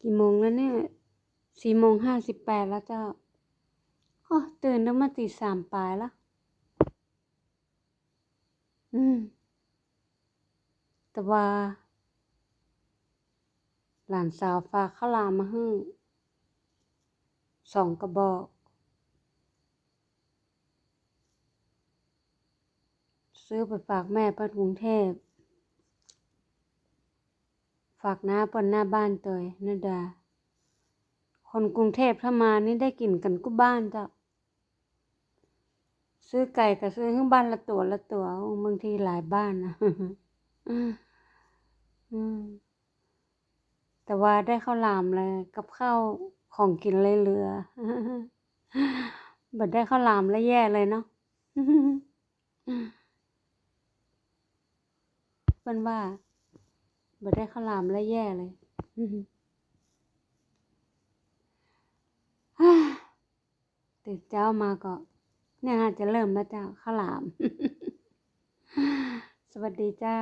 กี่โมงแล้วเนี่ยสี่โมงห้าสิบแปดแล้วเจ้าโอ้ตื่นตั้งมาตีสามปลายแล้วอืม แต่ว่า หลานสาวฝากข้าวลามมาให้สองกระบอก ซื้อไปฝากแม่เปิ้นกรุงเทพ ฝากน้าปนหน้าบ้านเตยนาดา คนกรุงเทพถ้ามานี่ได้กินกันกุบ้านจ้าซื้อไก่ก็ซื้อทั้งบ้านละตัวละตัวบางทีหลายบ้านนะแต่ว่าได้ข้าวหลามเลย กับข้าวของกินเลยเหลือบัดได้ข้าวหลามแล้วแย่เลยเนาะเป็นว่า บัดได้ข้าวหลามแล้วแย่เลยตื่นเช้ามาก็ เนี่ยฮะจะเริ่มแล้วเจ้าข้าวหลาม สวัสดีเจ้า